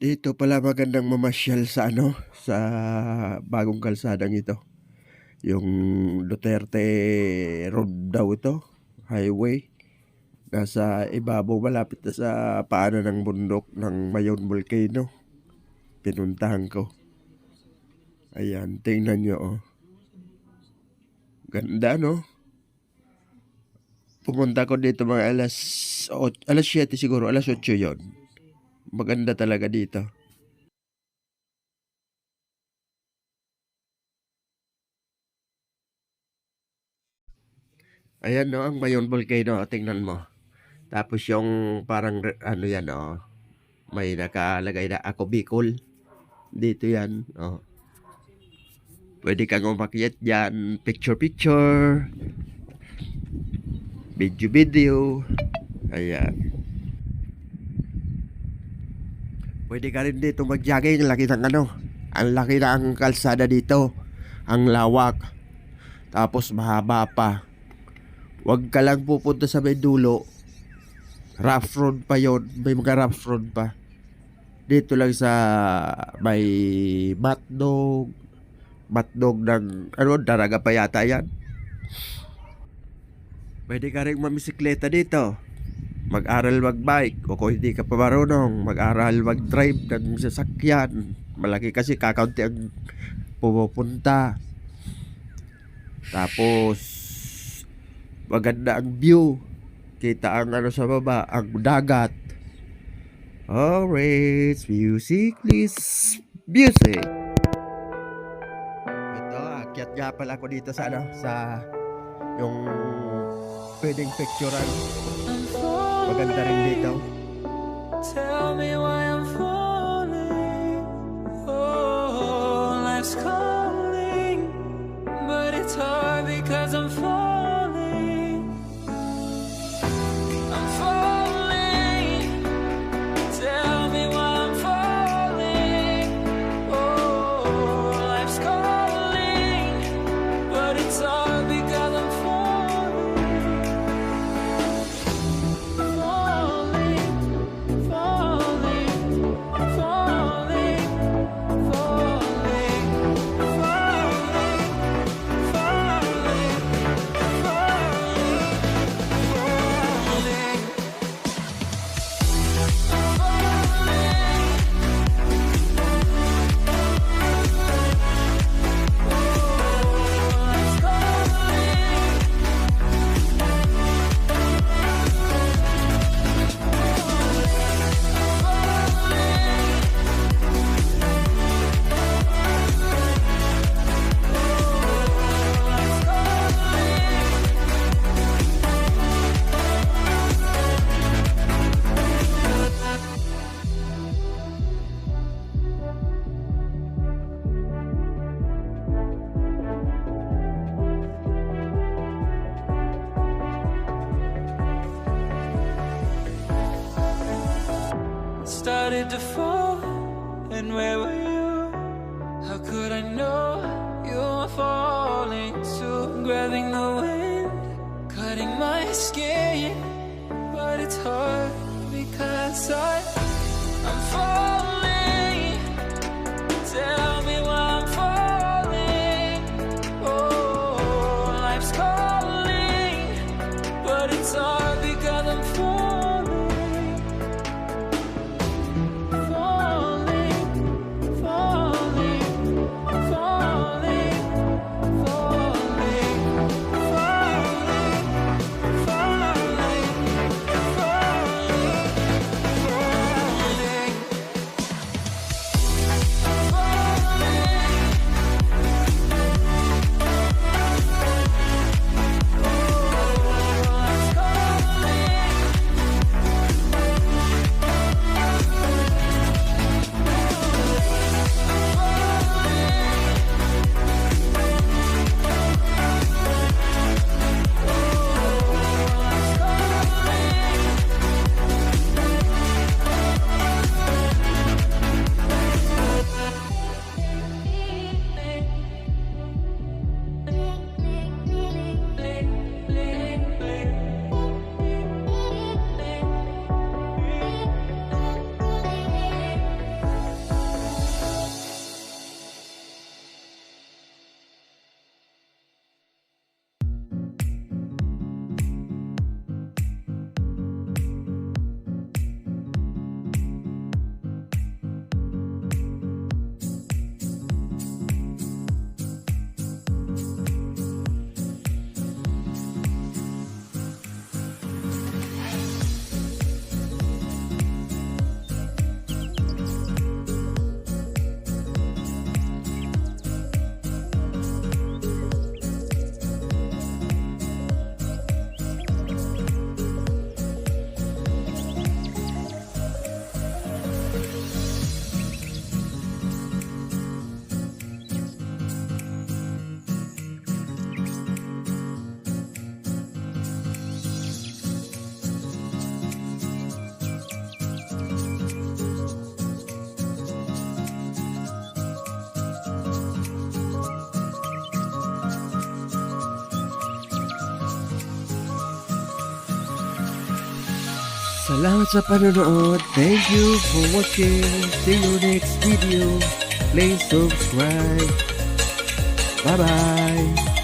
Dito pala magandang mamasyal sa ano, sa bagong kalsadang ito. Yung Duterte Road daw ito, highway. Nasa ibabaw malapit na sa paanan ng bundok ng Mayon Volcano. Pinuntahan ko. Ayan, tingnan nyo oh. Ganda no? Pumunta ko dito mga alas, ot- alas 7 siguro, alas 8 yon. Maganda talaga dito. Ayan no, ang Mayon Volcano, tingnan mo. Tapos yung parang ano yan oh, may nakalagay na ako Bicol. Dito yan, oh. Pwede kang umakyat dyan, picture picture, video video. Ayan. Pwede ka rin dito mag-jogging, laki ng ano. Ang laki na ang kalsada dito. Ang lawak. Tapos mahaba pa. Huwag ka lang pupunta sa may dulo. Rough road pa yon May mga rough road pa. Dito lang sa may matdog. Matdog ng, ano, daraga pa yata yan. Pwede ka rin mamisikleta dito. Mag-aral mag-bike. O kung hindi ka pa marunong, mag-aral mag-drive ng sasakyan. Malaki kasi kakaunti ang pumupunta. Tapos, maganda ang view. Kita ang ano sa baba, ang dagat. Alright, music please. Music. Ito, akyat nga pala ako dito sa ano, sa yung pwedeng picturean. Maganda rin dito. Tell me why started to fall, and where were you? Salamat sa panonood. Thank you for watching. See you next video. Please subscribe. Bye-bye.